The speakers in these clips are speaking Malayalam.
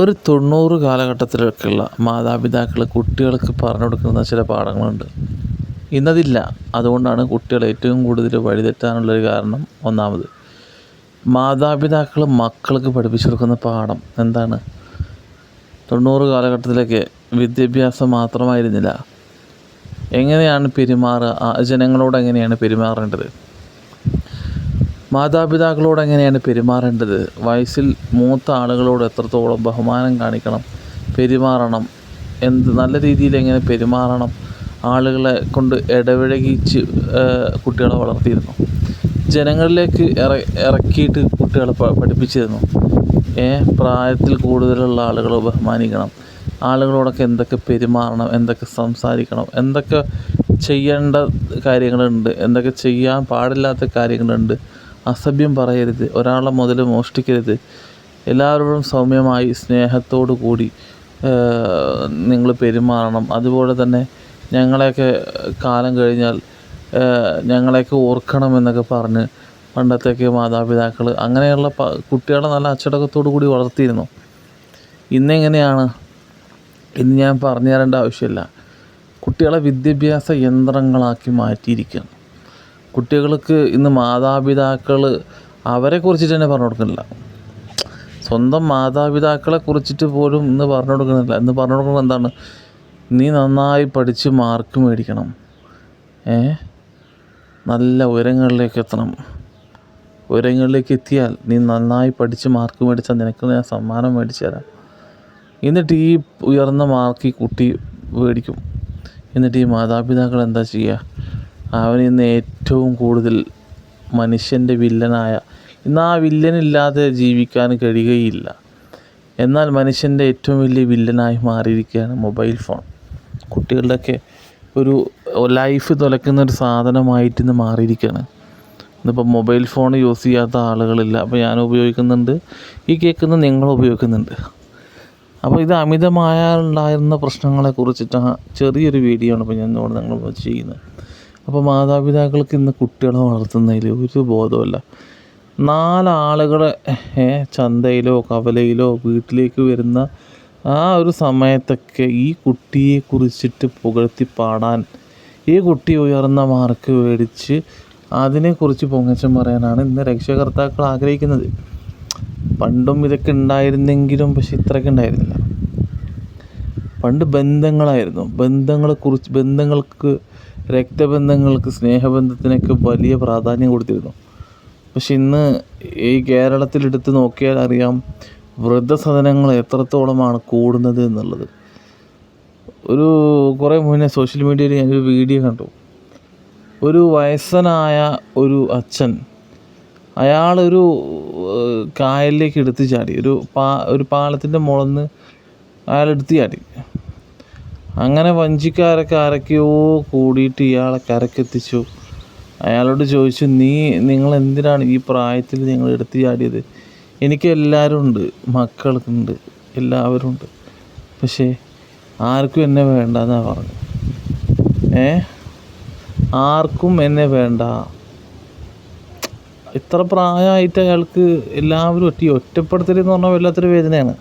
ഒരു തൊണ്ണൂറ് കാലഘട്ടത്തിലൊക്കെയുള്ള മാതാപിതാക്കൾ കുട്ടികൾക്ക് പറഞ്ഞു കൊടുക്കുന്ന ചില പാഠങ്ങളുണ്ട്. ഇന്നതില്ല. അതുകൊണ്ടാണ് കുട്ടികൾ ഏറ്റവും കൂടുതൽ വഴിതെറ്റാനുള്ളൊരു കാരണം ഒന്നാമത്. മാതാപിതാക്കൾ മക്കൾക്ക് പഠിപ്പിച്ചു കൊടുക്കുന്ന പാഠം എന്താണ്? തൊണ്ണൂറ് കാലഘട്ടത്തിലൊക്കെ വിദ്യാഭ്യാസം മാത്രമായിരുന്നില്ല. എങ്ങനെയാണ് പെരുമാറുക? ജനങ്ങളോട് എങ്ങനെയാണ് പെരുമാറേണ്ടത്? മാതാപിതാക്കളോട് എങ്ങനെയാണ് പെരുമാറേണ്ടത്? വയസ്സിൽ മൂത്ത ആളുകളോട് എത്രത്തോളം ബഹുമാനം കാണിക്കണം പെരുമാറണം എന്ത് നല്ല രീതിയിൽ എങ്ങനെ പെരുമാറണം ആളുകളെ കൊണ്ട് ഇടപഴകിച്ച് കുട്ടികളെ വളർത്തിയിരുന്നു. ജനങ്ങളിലേക്ക് ഇറ ഇറക്കിയിട്ട് കുട്ടികളെ പഠിപ്പിച്ചിരുന്നു. ഏ പ്രായത്തിൽ കൂടുതലുള്ള ആളുകളെ ബഹുമാനിക്കണം. ആളുകളോടൊക്കെ എന്തൊക്കെ പെരുമാറണം എന്തൊക്കെ സംസാരിക്കണം എന്തൊക്കെ ചെയ്യേണ്ട കാര്യങ്ങളുണ്ട് എന്തൊക്കെ ചെയ്യാൻ പാടില്ലാത്ത കാര്യങ്ങളുണ്ട് അസഭ്യം പറയരുത് ഒരാളെ മുതൽ മോഷ്ടിക്കരുത്. എല്ലാവരോടും സൗമ്യമായി സ്നേഹത്തോടു കൂടി നിങ്ങൾ പെരുമാറണം. അതുപോലെ തന്നെ ഞങ്ങളെയൊക്കെ കാലം കഴിഞ്ഞാൽ ഞങ്ങളെയൊക്കെ ഓർക്കണം എന്നൊക്കെ പറഞ്ഞ് പണ്ടത്തെയൊക്കെ മാതാപിതാക്കൾ അങ്ങനെയുള്ള കുട്ടികളെ നല്ല അച്ചടക്കത്തോടു കൂടി വളർത്തിയിരുന്നു. ഇന്നെങ്ങനെയാണ്? ഇന്ന് ഞാൻ പറഞ്ഞു തരേണ്ട ആവശ്യമില്ല. കുട്ടികളെ വിദ്യാഭ്യാസ യന്ത്രങ്ങളാക്കി മാറ്റിയിരിക്കുകയാണ്. കുട്ടികൾക്ക് ഇന്ന് മാതാപിതാക്കൾ അവരെ കുറിച്ചിട്ട് തന്നെ പറഞ്ഞു കൊടുക്കുന്നില്ല. സ്വന്തം മാതാപിതാക്കളെ കുറിച്ചിട്ട് പോലും ഇന്ന് പറഞ്ഞു കൊടുക്കുന്നില്ല. ഇന്ന് പറഞ്ഞു കൊടുക്കുന്നത് എന്താണ്? നീ നന്നായി പഠിച്ച് മാർക്ക് മേടിക്കണം. ഏ? നല്ല ഉയരങ്ങളിലേക്ക് എത്തണം. ഉയരങ്ങളിലേക്ക് എത്തിയാൽ നീ നന്നായി പഠിച്ച് മാർക്ക് മേടിച്ചാൽ നിനക്ക് ഞാൻ സമ്മാനം മേടിച്ചു തരാം. എന്നിട്ട് ഈ ഉയർന്ന മാർക്ക് ഈ കുട്ടി മേടിക്കും. എന്നിട്ട് ഈ മാതാപിതാക്കൾ എന്താ ചെയ്യുക? അവൻ ഇന്ന് ഏറ്റവും കൂടുതൽ മനുഷ്യന്റെ വില്ലനായ ഇന്ന് ആ വില്ലനില്ലാതെ ജീവിക്കാൻ കഴിയുകയില്ല. എന്നാൽ മനുഷ്യന്റെ ഏറ്റവും വലിയ വില്ലനായി മാറിയിരിക്കുകയാണ് മൊബൈൽ ഫോൺ. കുട്ടികളുടെയൊക്കെ ഒരു ലൈഫ് തുലക്കുന്ന ഒരു സാധനമായിട്ട് ഇന്ന് മാറിയിരിക്കുകയാണ്. ഇന്നിപ്പോൾ മൊബൈൽ ഫോൺ യൂസ് ചെയ്യാത്ത ആളുകളില്ല. അപ്പോൾ ഞാൻ ഉപയോഗിക്കുന്നുണ്ട്. ഈ കേൾക്കുന്ന നിങ്ങൾ ഉപയോഗിക്കുന്നുണ്ട്. അപ്പോൾ ഇത് അമിതമായ ഉണ്ടായിരുന്ന പ്രശ്നങ്ങളെ കുറിച്ചിട്ടാണ് ചെറിയൊരു വീഡിയോ ആണ് ഇപ്പോൾ ഞാൻ നിങ്ങൾ ചെയ്യുന്നത്. അപ്പോൾ മാതാപിതാക്കൾക്ക് ഇന്ന് കുട്ടികളെ വളർത്തുന്നതിൽ ഒരു ബോധവുമില്ല. നാലാളുകളെ ചന്തയിലോ കവലയിലോ വീട്ടിലേക്ക് വരുന്ന ആ ഒരു സമയത്തൊക്കെ ഈ കുട്ടിയെ കുറിച്ചിട്ട് പുകഴ്ത്തി പാടാൻ ഈ കുട്ടി ഉയർന്ന മാർക്ക് മേടിച്ച് അതിനെക്കുറിച്ച് പൊങ്ങച്ചം പറയാനാണ് ഇന്ന് രക്ഷകർത്താക്കൾ ആഗ്രഹിക്കുന്നത്. പണ്ടും ഇതൊക്കെ ഉണ്ടായിരുന്നെങ്കിലും പക്ഷെ ഇത്രയൊക്കെ ഉണ്ടായിരുന്നില്ല. പണ്ട് ബന്ധങ്ങളായിരുന്നു. ബന്ധങ്ങളെക്കുറിച്ച് ബന്ധങ്ങൾക്ക് രക്തബന്ധങ്ങൾക്ക് സ്നേഹബന്ധത്തിനൊക്കെ വലിയ പ്രാധാന്യം കൊടുത്തിരുന്നു. പക്ഷെ ഇന്ന് ഈ കേരളത്തിൽ കേരളത്തിലെടുത്ത് നോക്കിയാൽ അറിയാം വൃദ്ധസദനങ്ങൾ എത്രത്തോളമാണ് കൂടുന്നത് എന്നുള്ളത്. ഒരു കുറേ മുന്നേ സോഷ്യൽ മീഡിയയിൽ ഞാനൊരു വീഡിയോ കണ്ടു. ഒരു വയസ്സനായ ഒരു അച്ഛൻ അയാളൊരു കായലിലേക്ക് എടുത്ത് ചാടി. ഒരു പാ ഒരു പാലത്തിന്റെ മുളന്ന് അയാൾ എടുത്ത് ചാടി. അങ്ങനെ വഞ്ചിക്കാരൊക്കെ ആരൊക്കെയോ കൂടിയിട്ട് ഇയാളെ കരക്കെത്തിച്ചു. അയാളോട് ചോദിച്ചു നീ നിങ്ങൾ എന്തിനാണ് ഈ പ്രായത്തിൽ നിങ്ങൾ എടുത്ത് ചാടിയത്? എനിക്ക് എല്ലാവരും ഉണ്ട്. മക്കളുണ്ട് എല്ലാവരും ഉണ്ട്. പക്ഷേ ആർക്കും എന്നെ വേണ്ട എന്നാണ് പറഞ്ഞു. ഏ? ആർക്കും എന്നെ വേണ്ട. ഇത്ര പ്രായമായിട്ട് അയാൾക്ക് എല്ലാവരും ഒറ്റ ഒറ്റപ്പെടുത്തൽ എന്ന് പറഞ്ഞാൽ വല്ലാത്തൊരു വേദനയാണ്.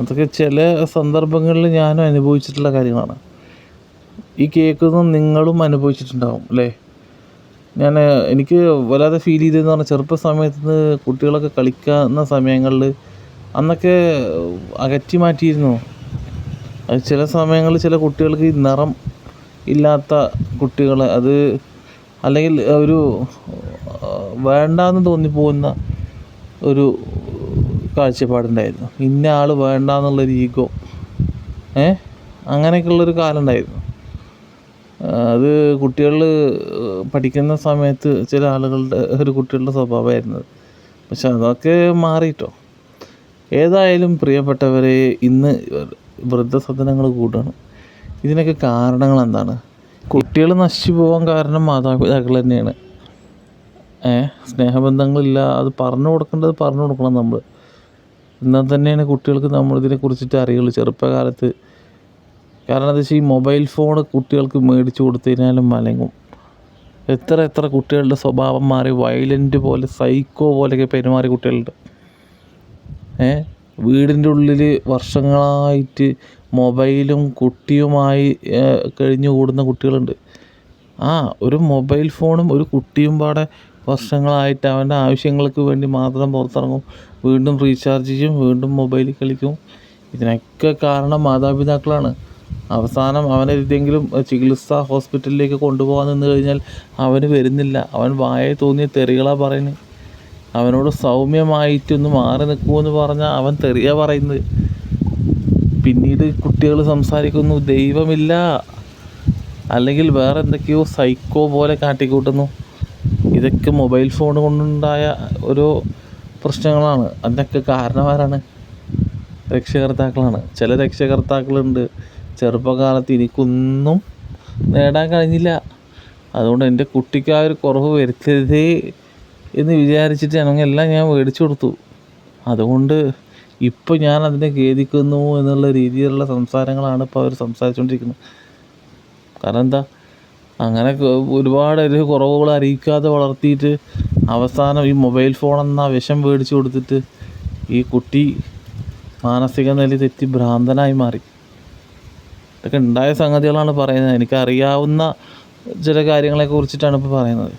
അതൊക്കെ ചില സന്ദർഭങ്ങളിൽ ഞാനും അനുഭവിച്ചിട്ടുള്ള കാര്യങ്ങളാണ്. ഈ കേൾക്കുന്ന നിങ്ങളും അനുഭവിച്ചിട്ടുണ്ടാവും അല്ലേ? ഞാൻ എനിക്ക് വല്ലാതെ ഫീൽ ചെയ്തതെന്ന് പറഞ്ഞാൽ ചെറുപ്പ സമയത്ത് കുട്ടികളൊക്കെ കളിക്കുന്ന സമയങ്ങളിൽ അന്നൊക്കെ അകറ്റി മാറ്റിയിരുന്നു. അത് ചില സമയങ്ങളിൽ ചില കുട്ടികൾക്ക് ഈ നിറം ഇല്ലാത്ത കുട്ടികൾ അത് അല്ലെങ്കിൽ ഒരു വേണ്ടാന്ന് തോന്നിപ്പോകുന്ന ഒരു കാഴ്ചപ്പാടുണ്ടായിരുന്നു. ഇന്ന ആൾ വേണ്ട എന്നുള്ളൊരു ഈഗോ. ഏ? അങ്ങനെയൊക്കെയുള്ളൊരു കാലം ഉണ്ടായിരുന്നു അത് കുട്ടികൾ പഠിക്കുന്ന സമയത്ത് ചില ആളുകളുടെ ഒരു കുട്ടികളുടെ സ്വഭാവമായിരുന്നത് പക്ഷെ അതൊക്കെ മാറിയിട്ടോ. ഏതായാലും പ്രിയപ്പെട്ടവരെ ഇന്ന് വൃദ്ധസദനങ്ങൾ കൂടാണ്. ഇതിനൊക്കെ കാരണങ്ങൾ എന്താണ്? കുട്ടികൾ നശിച്ചു പോകാൻ കാരണം മാതാപിതാക്കൾ തന്നെയാണ്. ഏ? സ്നേഹബന്ധങ്ങളില്ല അത് പറഞ്ഞു കൊടുക്കേണ്ടത് പറഞ്ഞു കൊടുക്കണം നമ്മൾ എന്നാൽ തന്നെയാണ് കുട്ടികൾക്ക് നമ്മളിതിനെ കുറിച്ചിട്ട് അറിയുള്ളൂ. ചെറുപ്പകാലത്ത് കാരണം എന്താ വെച്ചാൽ ഈ മൊബൈൽ ഫോൺ കുട്ടികൾക്ക് മേടിച്ചു കൊടുത്തതിനാലും മലങ്ങും എത്ര എത്ര കുട്ടികളുടെ സ്വഭാവം മാറി വയലന്റ് പോലെ സൈക്കോ പോലെയൊക്കെ പെരുമാറി കുട്ടികളുണ്ട്. ഏ? വീടിന്റെ ഉള്ളിൽ വർഷങ്ങളായിട്ട് മൊബൈലും കുട്ടിയുമായി കഴിഞ്ഞു കൂടുന്ന കുട്ടികളുണ്ട്. ആ ഒരു മൊബൈൽ ഫോണും ഒരു കുട്ടിയും പാടെ വർഷങ്ങളായിട്ട് അവന്റെ ആവശ്യങ്ങൾക്ക് വേണ്ടി മാത്രം പുറത്തിറങ്ങും. വീണ്ടും റീചാർജ് ചെയ്യും വീണ്ടും മൊബൈലിൽ കളിക്കും. ഇതിനൊക്കെ കാരണം മാതാപിതാക്കളാണ്. അവസാനം അവനെ ഏതെങ്കിലും ചികിത്സ ഹോസ്പിറ്റലിലേക്ക് കൊണ്ടുപോകാൻ നിന്ന് കഴിഞ്ഞാൽ അവന് വരുന്നില്ല. അവൻ വായെ തോന്നിയ തെറികളാണ് പറയുന്നത് അവനോട് സൗമ്യമായിട്ടൊന്ന് മാറി നിൽക്കുമെന്ന് പറഞ്ഞാൽ അവൻ തെറിയ പറയുന്നത്. പിന്നീട് കുട്ടികൾ സംസാരിക്കുന്നു ദൈവമില്ല. അല്ലെങ്കിൽ വേറെ എന്തൊക്കെയോ സൈക്കോ പോലെ കാട്ടിക്കൂട്ടുന്നു. ഇതൊക്കെ മൊബൈൽ ഫോൺ കൊണ്ടുണ്ടായ ഓരോ പ്രശ്നങ്ങളാണ്. അതിനൊക്കെ കാരണമാരാണ് രക്ഷകർത്താക്കളാണ്. ചില രക്ഷകർത്താക്കളുണ്ട്. ചെറുപ്പകാലത്ത് എനിക്കൊന്നും നേടാൻ കഴിഞ്ഞില്ല. അതുകൊണ്ട് എന്റെ കുട്ടിക്ക് ആ ഒരു കുറവ് വരുത്തരുതേ എന്ന് വിചാരിച്ചിട്ട് എല്ലാം ഞാൻ മേടിച്ചു കൊടുത്തു. അതുകൊണ്ട് ഇപ്പോൾ ഞാൻ അതിനെ ഖേദിക്കുന്നു എന്നുള്ള രീതിയിലുള്ള സംസാരങ്ങളാണ് ഇപ്പോൾ അവർ സംസാരിച്ചുകൊണ്ടിരിക്കുന്നത്. കാരണം എന്താ? അങ്ങനെ ഒരുപാട് ഒരു കുറവുകൾ അറിയിക്കാതെ വളർത്തിയിട്ട് അവസാനം ഈ മൊബൈൽ ഫോൺ എന്ന വിഷം മേടിച്ചു കൊടുത്തിട്ട് ഈ കുട്ടി മാനസിക നില തെറ്റി ഭ്രാന്തനായി മാറി. ഇതൊക്കെ ഉണ്ടായ സംഗതികളാണ് പറയുന്നത്. എനിക്കറിയാവുന്ന ചില കാര്യങ്ങളെ കുറിച്ചിട്ടാണ് ഇപ്പോൾ പറയുന്നത്.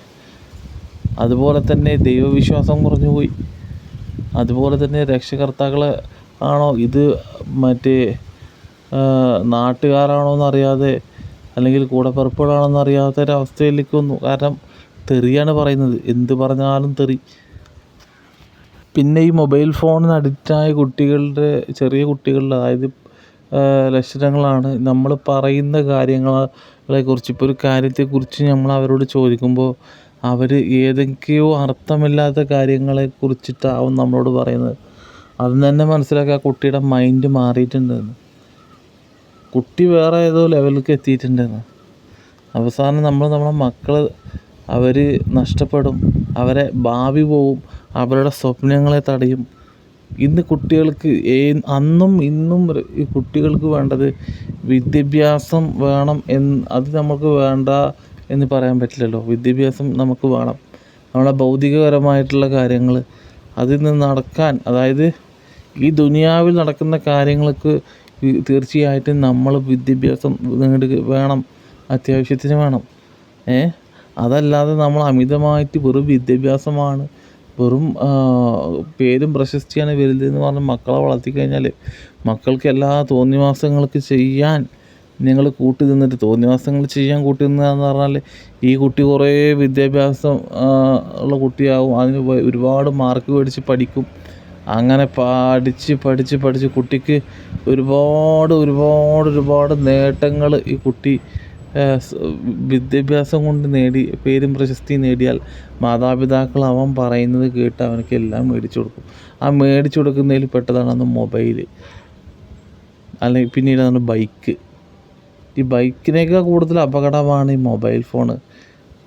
അതുപോലെ തന്നെ ദൈവവിശ്വാസം കുറഞ്ഞു പോയി. അതുപോലെ തന്നെ രക്ഷകർത്താക്കൾ ആണോ ഇത് മറ്റേ നാട്ടുകാരാണോ എന്നറിയാതെ അല്ലെങ്കിൽ കൂടെ അറിയാത്ത ഒരവസ്ഥയിലേക്ക് വന്നു കാരണം തെറിയാണ് പറയുന്നത്. എന്ത് പറഞ്ഞാലും തെറി. പിന്നെ ഈ മൊബൈൽ ഫോണിന് അഡിക്റ്റായ കുട്ടികളുടെ ചെറിയ കുട്ടികളുടെ അതായത് ലക്ഷണങ്ങളാണ് നമ്മൾ പറയുന്ന കാര്യങ്ങളെ കുറിച്ച്. ഇപ്പോൾ ഒരു കാര്യത്തെക്കുറിച്ച് നമ്മൾ അവരോട് ചോദിക്കുമ്പോൾ അവർ ഏതൊക്കെയോ അർത്ഥമില്ലാത്ത കാര്യങ്ങളെ കുറിച്ചിട്ടാവും നമ്മളോട് പറയുന്നത്. അതിൽ തന്നെ മനസ്സിലാക്കുക കുട്ടിയുടെ മൈൻഡ് മാറിയിട്ടുണ്ടെന്ന് കുട്ടി വേറെ ഏതോ ലെവലിലേക്ക് എത്തിയിട്ടുണ്ടെന്ന്. അവസാനം നമ്മൾ നമ്മളെ മക്കൾ അവർ നഷ്ടപ്പെടും. അവരെ ഭാവി പോവും. അവരുടെ സ്വപ്നങ്ങളെ തടയും. ഇന്ന് കുട്ടികൾക്ക് അന്നും ഇന്നും ഈ കുട്ടികൾക്ക് വേണ്ടത് വിദ്യാഭ്യാസം വേണം എന്ന് അത് നമുക്ക് വേണ്ട എന്ന് പറയാൻ പറ്റില്ലല്ലോ. വിദ്യാഭ്യാസം നമുക്ക് വേണം. നമ്മളെ ഭൗതികപരമായിട്ടുള്ള കാര്യങ്ങൾ അതിൽ നിന്ന് നടക്കാൻ അതായത് ഈ ദുനിയാവിൽ നടക്കുന്ന കാര്യങ്ങൾക്ക് തീർച്ചയായിട്ടും നമ്മൾ വിദ്യാഭ്യാസം നേടുക വേണം അത്യാവശ്യത്തിന് വേണം. ഏ? അതല്ലാതെ നമ്മൾ അമിതമായിട്ട് വെറും വിദ്യാഭ്യാസമാണ് വെറും പേരും പ്രശസ്തിയാണ് വലുതെന്ന് പറഞ്ഞ് മക്കളെ വളർത്തിക്കഴിഞ്ഞാൽ മക്കൾക്ക് എല്ലാ തോന്നിവാസങ്ങൾക്ക് ചെയ്യാൻ നിങ്ങൾ കൂട്ടി നിന്നിട്ട് തോന്നിവാസങ്ങൾ ചെയ്യാൻ കൂട്ടി നിന്നതെന്ന് പറഞ്ഞാൽ ഈ കുട്ടി കുറേ വിദ്യാഭ്യാസം ഉള്ള കുട്ടിയാവും. അതിന് ഒരുപാട് മാർക്ക് മേടിച്ച് പഠിക്കും. അങ്ങനെ പഠിച്ച് പഠിച്ച് പഠിച്ച് കുട്ടിക്ക് ഒരുപാട് ഒരുപാട് ഒരുപാട് നേട്ടങ്ങൾ ഈ കുട്ടി വിദ്യാഭ്യാസം കൊണ്ട് നേടി പേരും പ്രശസ്തി നേടിയാൽ മാതാപിതാക്കൾ അവൻ പറയുന്നത് കേട്ട് അവനക്ക് എല്ലാം മേടിച്ചു കൊടുക്കും. ആ മേടിച്ചു കൊടുക്കുന്നതിൽ പെട്ടതാണ് അന്ന് മൊബൈൽ. അല്ലെങ്കിൽ പിന്നീട് അതാണ് ബൈക്ക്. ഈ ബൈക്കിനേക്കാൾ കൂടുതൽ അപകടമാണ് ഈ മൊബൈൽ ഫോണ്.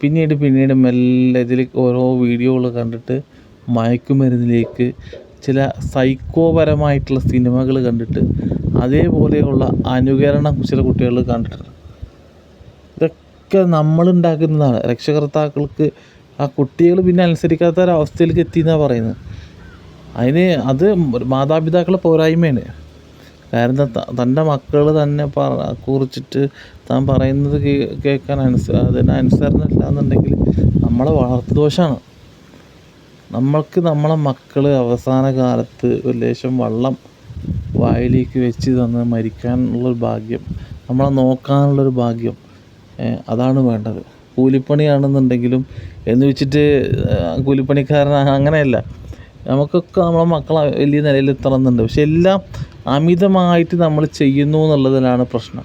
പിന്നീട് പിന്നീട് മെല്ലെ ഇതിൽ ഓരോ വീഡിയോകൾ കണ്ടിട്ട് മയക്കുമരുന്നിലേക്ക് ചില സൈക്കോപരമായിട്ടുള്ള സിനിമകൾ കണ്ടിട്ട് അതേപോലെയുള്ള അനുകരണം ചില കുട്ടികൾ കണ്ടിട്ടുണ്ട്. ഇതൊക്കെ നമ്മളുണ്ടാക്കുന്നതാണ്. രക്ഷകർത്താക്കൾക്ക് ആ കുട്ടികൾ പിന്നെ അനുസരിക്കാത്ത ഒരവസ്ഥയിലേക്ക് എത്തി എന്നാണ് പറയുന്നത്. അതിന് അത് മാതാപിതാക്കളെ പോരായ്മയാണ്. കാരണം തന്റെ മക്കൾ തന്നെ പറ കുറിച്ചിട്ട് താൻ പറയുന്നത് കേൾക്കാൻ അനുസ അതിന് എന്നുണ്ടെങ്കിൽ നമ്മളെ വളർത്തു ദോഷമാണ് നമ്മൾക്ക് നമ്മളെ മക്കൾ അവസാന കാലത്ത് ഒരു ലേശം വെള്ളം വായിലേക്ക് വെച്ച് തന്ന് മരിക്കാനുള്ളൊരു ഭാഗ്യം നമ്മളെ നോക്കാനുള്ളൊരു ഭാഗ്യം അതാണ് വേണ്ടത്. കൂലിപ്പണിയാണെന്നുണ്ടെങ്കിലും എന്ന് വെച്ചിട്ട് കൂലിപ്പണിക്കാരൻ അങ്ങനെയല്ല. നമുക്കൊക്കെ നമ്മളെ മക്കളെ വലിയ നിലയിൽ എത്തണമെന്നുണ്ട്. പക്ഷെ എല്ലാം അമിതമായിട്ട് നമ്മൾ ചെയ്യുന്നു എന്നുള്ളതിലാണ് പ്രശ്നം.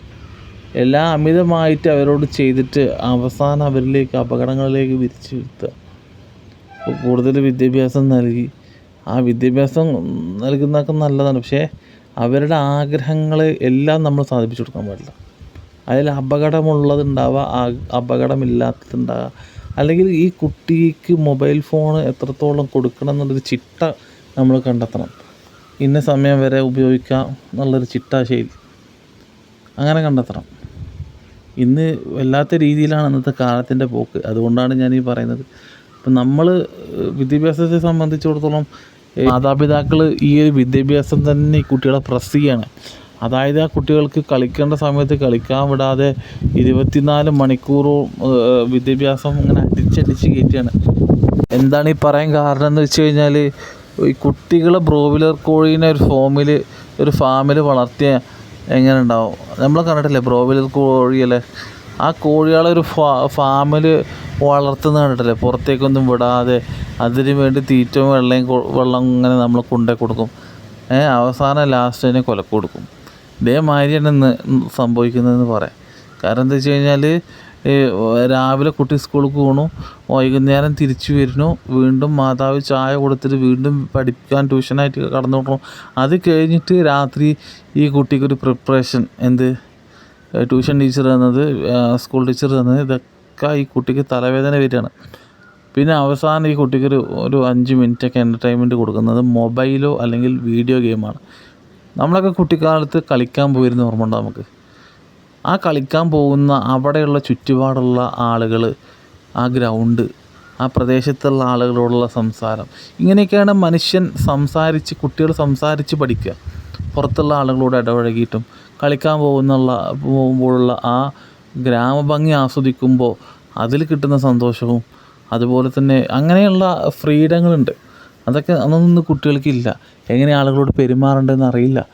എല്ലാം അമിതമായിട്ട് അവരോട് ചെയ്തിട്ട് അവസാനം അവരിലേക്ക് അപകടങ്ങളിലേക്ക് വിരിച്ചു അപ്പോൾ കൂടുതൽ വിദ്യാഭ്യാസം നൽകി. ആ വിദ്യാഭ്യാസം നൽകുന്നതൊക്കെ നല്ലതാണ്. പക്ഷേ അവരുടെ ആഗ്രഹങ്ങൾ എല്ലാം നമ്മൾ സാധിപ്പിച്ചു കൊടുക്കാൻ പാടില്ല. അതിൽ അപകടമുള്ളതുണ്ടാവുക അപകടമില്ലാത്തതുണ്ടാവുക അല്ലെങ്കിൽ ഈ കുട്ടിക്ക് മൊബൈൽ ഫോൺ എത്രത്തോളം കൊടുക്കണം എന്നുള്ളൊരു ചിട്ട നമ്മൾ കണ്ടെത്തണം. ഇന്ന സമയം വരെ ഉപയോഗിക്കാം എന്നുള്ളൊരു ചിട്ട ശൈലി അങ്ങനെ കണ്ടെത്തണം. ഇന്ന് വല്ലാത്ത രീതിയിലാണ് ഇന്നത്തെ കാലത്തിന്റെ പോക്ക്. അതുകൊണ്ടാണ് ഞാൻ ഈ പറയുന്നത്. ഇപ്പം നമ്മൾ വിദ്യാഭ്യാസത്തെ സംബന്ധിച്ചിടത്തോളം മാതാപിതാക്കൾ ഈ ഒരു വിദ്യാഭ്യാസം തന്നെ ഈ കുട്ടികളെ പ്രസ് ചെയ്യാണ്. അതായത് ആ കുട്ടികൾക്ക് കളിക്കേണ്ട സമയത്ത് കളിക്കാൻ വിടാതെ ഇരുപത്തിനാല് മണിക്കൂറും വിദ്യാഭ്യാസം ഇങ്ങനെ അടിച്ചടിച്ച് കയറ്റുകയാണ് എന്താണ് ഈ പറയാൻ കാരണം എന്ന് വെച്ച് കഴിഞ്ഞാൽ ഈ കുട്ടികളെ ബ്രോവിലർ കോഴീനെ ഒരു ഫോമിൽ ഒരു ഫാമിൽ വളർത്തിയ എങ്ങനെ ഉണ്ടാവും? നമ്മൾ കണ്ടിട്ടില്ലേ ബ്രോവിലർ കോഴിയല്ലേ? ആ കോഴികളെ ഒരു ഫാ ഫാമിൽ വളർത്തുന്ന കണ്ടിട്ടില്ലേ? പുറത്തേക്കൊന്നും വിടാതെ അതിന് വേണ്ടി തീറ്റവും വെള്ളയും വെള്ളം ഇങ്ങനെ നമ്മൾ കൊണ്ടേ കൊടുക്കും. അവസാനം ലാസ്റ്റ് അതിനെ കൊലക്ക് കൊടുക്കും. ഇതേമാതിരിയാണ് ഇന്ന് സംഭവിക്കുന്നതെന്ന് പറയാം. കാരണം എന്താ വെച്ച് കഴിഞ്ഞാൽ രാവിലെ കുട്ടി സ്കൂളിൽ പോകണു വൈകുന്നേരം തിരിച്ചു വരുന്നു വീണ്ടും മാതാവ് ചായ കൊടുത്തിട്ട് വീണ്ടും പഠിക്കാൻ ട്യൂഷനായിട്ട് കടന്നു കൊടുക്കണം അത് കഴിഞ്ഞിട്ട് രാത്രി ഈ കുട്ടിക്കൊരു പ്രിപ്പറേഷൻ എന്ത്? ട്യൂഷൻ ടീച്ചർ തന്നത് സ്കൂൾ ടീച്ചർ തന്നത് ഇതൊക്കെ ഈ കുട്ടിക്ക് തലവേദന വരികയാണ്. പിന്നെ അവസാനം ഈ കുട്ടിക്കൊരു ഒരു അഞ്ച് മിനിറ്റൊക്കെ എന്റർടൈൻമെന്റ് കൊടുക്കുന്നത് മൊബൈലോ അല്ലെങ്കിൽ വീഡിയോ ഗെയിമാണ് നമ്മളൊക്കെ കുട്ടിക്കാലത്ത് കളിക്കാൻ പോയിരുന്ന ഓർമ്മ ഉണ്ടോ നമുക്ക്? ആ കളിക്കാൻ പോകുന്ന അവിടെയുള്ള ചുറ്റുപാടുള്ള ആളുകൾ ആ ഗ്രൗണ്ട് ആ പ്രദേശത്തുള്ള ആളുകളോടുള്ള സംസാരം ഇങ്ങനെയൊക്കെയാണ് മനുഷ്യൻ സംസാരിച്ച് കുട്ടികൾ സംസാരിച്ച് പഠിക്കുക. പുറത്തുള്ള ആളുകളോട് ഇടപഴകിയിട്ടും കളിക്കാൻ പോകുന്നുള്ള പോകുമ്പോഴുള്ള ആ ഗ്രാമഭംഗി ആസ്വദിക്കുമ്പോൾ അതിൽ കിട്ടുന്ന സന്തോഷവും അതുപോലെ തന്നെ അങ്ങനെയുള്ള ഫ്രീഡങ്ങളുണ്ട്. അതൊക്കെ അന്നൊന്നും കുട്ടികൾക്കില്ല എങ്ങനെ ആളുകളോട് പെരുമാറേണ്ടതെന്ന് അറിയില്ല.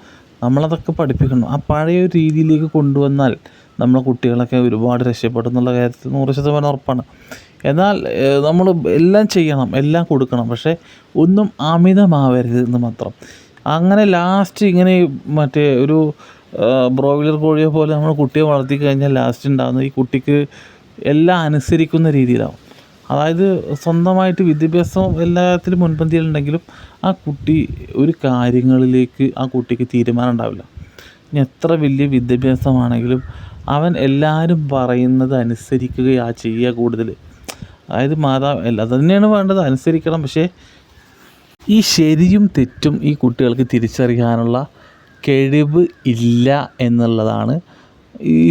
നമ്മളതൊക്കെ പഠിപ്പിക്കണം. ആ പഴയ ഒരു രീതിയിലേക്ക് കൊണ്ടുവന്നാൽ നമ്മളെ കുട്ടികളൊക്കെ ഒരുപാട് രക്ഷപ്പെടും എന്നുള്ള കാര്യത്തിൽ നൂറ് ശതമാനം ഉറപ്പാണ്. എന്നാൽ നമ്മൾ എല്ലാം ചെയ്യണം എല്ലാം കൊടുക്കണം. പക്ഷേ ഒന്നും അമിതമാവരുത് എന്ന് മാത്രം. അങ്ങനെ ലാസ്റ്റ് ഇങ്ങനെ മറ്റേ ഒരു ബ്രോയിലർ കോഴിയെ പോലെ നമ്മൾ കുട്ടിയെ വളർത്തി കഴിഞ്ഞാൽ ലാസ്റ്റ് ഉണ്ടാകുന്നത് ഈ കുട്ടിക്ക് എല്ലാം അനുസരിക്കുന്ന രീതിയിലാവും. അതായത് സ്വന്തമായിട്ട് വിദ്യാഭ്യാസം എല്ലാത്തിലും മുൻപന്തിയിലുണ്ടെങ്കിലും ആ കുട്ടി ഒരു കാര്യങ്ങളിലേക്ക് ആ കുട്ടിക്ക് തീരുമാനം ഉണ്ടാവില്ല. ഇനി എത്ര വലിയ വിദ്യാഭ്യാസമാണെങ്കിലും അവൻ എല്ലാവരും പറയുന്നത് അനുസരിക്കുകയാ ചെയ്യുക കൂടുതൽ. അതായത് മാതാ അത് തന്നെയാണ് വേണ്ടത് അനുസരിക്കണം. പക്ഷേ ഈ ശരിയും തെറ്റും ഈ കുട്ടികൾക്ക് തിരിച്ചറിയാനുള്ള കഴിവ് ഇല്ല എന്നുള്ളതാണ്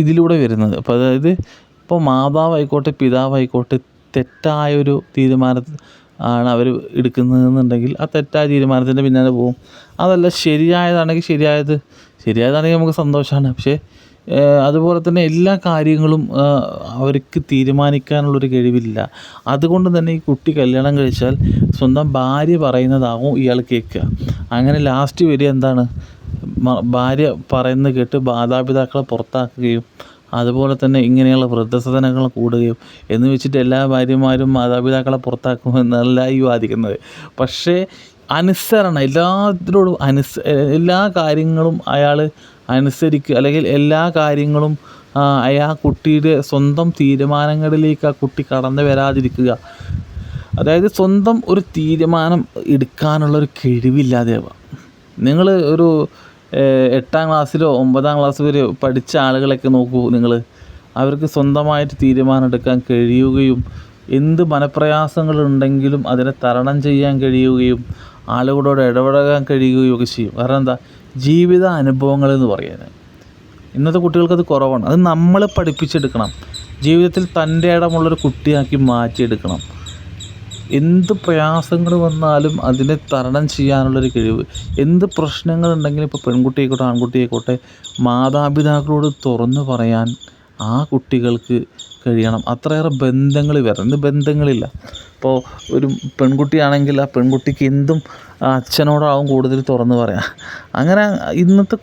ഇതിലൂടെ വരുന്നത്. അപ്പോൾ അതായത് ഇപ്പോൾ മാതാവായിക്കോട്ടെ പിതാവായിക്കോട്ടെ തെറ്റായൊരു തീരുമാനം ആണ് അവർ എടുക്കുന്നതെന്നുണ്ടെങ്കിൽ ആ തെറ്റായ തീരുമാനത്തിന്റെ പിന്നാലെ പോകും. അതല്ല ശരിയായതാണെങ്കിൽ ശരിയായത് ശരിയായതാണെങ്കിൽ നമുക്ക് സന്തോഷമാണ് പക്ഷേ അതുപോലെ തന്നെ എല്ലാ കാര്യങ്ങളും അവർക്ക് തീരുമാനിക്കാനുള്ളൊരു കഴിവില്ല. അതുകൊണ്ട് തന്നെ ഈ കുട്ടി കല്യാണം കഴിച്ചാൽ സ്വന്തം ഭാര്യ പറയുന്നതാവും ഇയാൾ കേൾക്കുക. അങ്ങനെ ലാസ്റ്റ് വരിക എന്താണ്? ഭാര്യ പറയുന്നത് കേട്ട് മാതാപിതാക്കളെ പുറത്താക്കുകയും അതുപോലെ തന്നെ ഇങ്ങനെയുള്ള വൃദ്ധസദനങ്ങൾ കൂടുകയും എന്ന് വെച്ചിട്ട് എല്ലാ ഭാര്യമാരും മാതാപിതാക്കളെ പുറത്താക്കുമെന്നല്ല ഈ വാദിക്കുന്നത്. പക്ഷേ അനുസരണ എല്ലാത്തിനോടും അനുസ എല്ലാ കാര്യങ്ങളും അയാൾ അനുസരിക്കുക അല്ലെങ്കിൽ എല്ലാ കാര്യങ്ങളും അയാ കുട്ടിയുടെ സ്വന്തം തീരുമാനങ്ങളിലേക്ക് ആ കുട്ടി കടന്നു വരാതിരിക്കുക. അതായത് സ്വന്തം ഒരു തീരുമാനം എടുക്കാനുള്ള ഒരു കഴിവില്ലാതെയാവുക നിങ്ങൾ ഒരു എട്ടാം ക്ലാസ്സിലോ ഒമ്പതാം ക്ലാസ് വരെ പഠിച്ച ആളുകളൊക്കെ നോക്കൂ നിങ്ങൾ അവർക്ക് സ്വന്തമായിട്ട് തീരുമാനം എടുക്കാൻ കഴിയുകയും എന്ത് മനപ്രയാസങ്ങളുണ്ടെങ്കിലും അതിനെ തരണം ചെയ്യാൻ കഴിയുകയും ആളുകളോട് ഇടപഴകാൻ കഴിയുകയും ഒക്കെ ചെയ്യും. കാരണം എന്താ? ജീവിത അനുഭവങ്ങൾ എന്ന് പറയുന്നത്. ഇന്നത്തെ കുട്ടികൾക്കത് കുറവാണ്. അത് നമ്മൾ പഠിപ്പിച്ചെടുക്കണം. ജീവിതത്തിൽ തന്റെ ഇടമുള്ളൊരു കുട്ടിയാക്കി മാറ്റിയെടുക്കണം. എന്ത് പ്രയാസങ്ങൾ വന്നാലും അതിനെ തരണം ചെയ്യാനുള്ളൊരു കഴിവ്. എന്ത് പ്രശ്നങ്ങളുണ്ടെങ്കിലും ഇപ്പോൾ പെൺകുട്ടിയായിക്കോട്ടെ ആൺകുട്ടിയായിക്കോട്ടെ മാതാപിതാക്കളോട് തുറന്നു പറയാൻ ആ കുട്ടികൾക്ക് കഴിയണം. അത്രയേറെ ബന്ധങ്ങൾ വരണം ഇന്ന് ബന്ധങ്ങളില്ല. ഇപ്പോൾ ഒരു പെൺകുട്ടിയാണെങ്കിൽ ആ പെൺകുട്ടിക്ക് എന്തും അച്ഛനോടാവും കൂടുതൽ തുറന്നു പറയാം. അങ്ങനെ ഇന്നത്തെ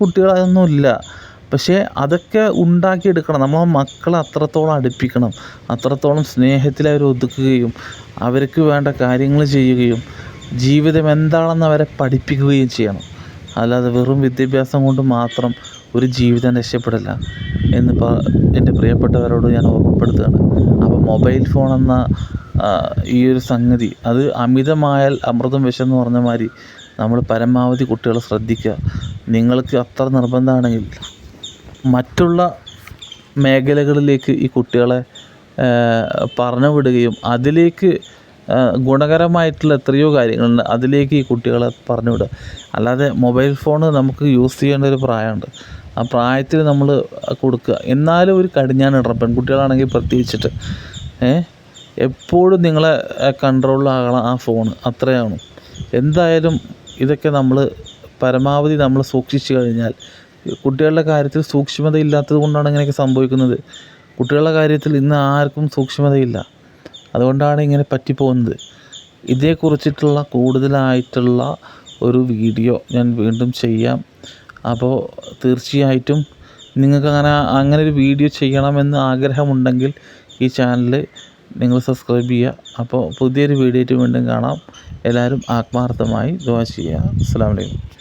ഇല്ല പക്ഷേ അതൊക്കെ ഉണ്ടാക്കിയെടുക്കണം. നമ്മൾ മക്കളെ അത്രത്തോളം അടുപ്പിക്കണം. അത്രത്തോളം സ്നേഹത്തിൽ അവർ ഒതുക്കുകയും അവർക്ക് വേണ്ട കാര്യങ്ങൾ ചെയ്യുകയും ജീവിതം എന്താണെന്ന് അവരെ പഠിപ്പിക്കുകയും ചെയ്യണം. അല്ലാതെ വെറും വിദ്യാഭ്യാസം കൊണ്ട് മാത്രം ഒരു ജീവിതം രക്ഷപ്പെടില്ല എന്ന് പ എന്റെ പ്രിയപ്പെട്ടവരോട് ഞാൻ ഓർമ്മപ്പെടുത്തുകയാണ്. അപ്പോൾ മൊബൈൽ ഫോൺ എന്ന ഈ ഒരു സംഗതി അത് അമിതമായാൽ അമൃതം വിഷം എന്ന് പറഞ്ഞ മാതിരി നമ്മൾ പരമാവധി കുട്ടികളെ ശ്രദ്ധിക്കുക. നിങ്ങൾക്ക് അത്ര നിർബന്ധമാണെങ്കിൽ മറ്റുള്ള മേഖലകളിലേക്ക് ഈ കുട്ടികളെ പറഞ്ഞു വിടുകയും അതിലേക്ക് ഗുണകരമായിട്ടുള്ള എത്രയോ കാര്യങ്ങളുണ്ട്. അതിലേക്ക് ഈ കുട്ടികളെ പറഞ്ഞു വിടുക അല്ലാതെ മൊബൈൽ ഫോൺ നമുക്ക് യൂസ് ചെയ്യേണ്ട ഒരു പ്രായമുണ്ട്. ആ പ്രായത്തിൽ നമ്മൾ കൊടുക്കുക. എന്നാലും ഒരു കടിഞ്ഞാണിടണം. പെൺകുട്ടികളാണെങ്കിൽ പ്രത്യേകിച്ചിട്ട്. എപ്പോഴും നിങ്ങളെ കൺട്രോളിലാകണം ആ ഫോൺ അത്രയാണ്. എന്തായാലും ഇതൊക്കെ നമ്മൾ പരമാവധി നമ്മൾ സൂക്ഷിച്ചു കഴിഞ്ഞാൽ കുട്ടികളുടെ കാര്യത്തിൽ സൂക്ഷ്മത ഇല്ലാത്തത് കൊണ്ടാണ് ഇങ്ങനെയൊക്കെ സംഭവിക്കുന്നത്. കുട്ടികളുടെ കാര്യത്തിൽ ഇന്ന് ആർക്കും സൂക്ഷ്മതയില്ല. അതുകൊണ്ടാണ് ഇങ്ങനെ പറ്റിപ്പോകുന്നത്. ഇതേക്കുറിച്ചിട്ടുള്ള കൂടുതലായിട്ടുള്ള ഒരു വീഡിയോ ഞാൻ വീണ്ടും ചെയ്യാം. അപ്പോൾ തീർച്ചയായിട്ടും നിങ്ങൾക്ക് അങ്ങനെ അങ്ങനെ ഒരു വീഡിയോ ചെയ്യണമെന്ന് ആഗ്രഹമുണ്ടെങ്കിൽ ഈ ചാനൽ നിങ്ങൾ സബ്സ്ക്രൈബ് ചെയ്യുക. അപ്പോൾ പുതിയൊരു വീഡിയോ വീണ്ടും കാണാം. എല്ലാവരും ആത്മാർത്ഥമായി ദുവാ ചെയ്യുക. അസ്സാം അലൈക്കും.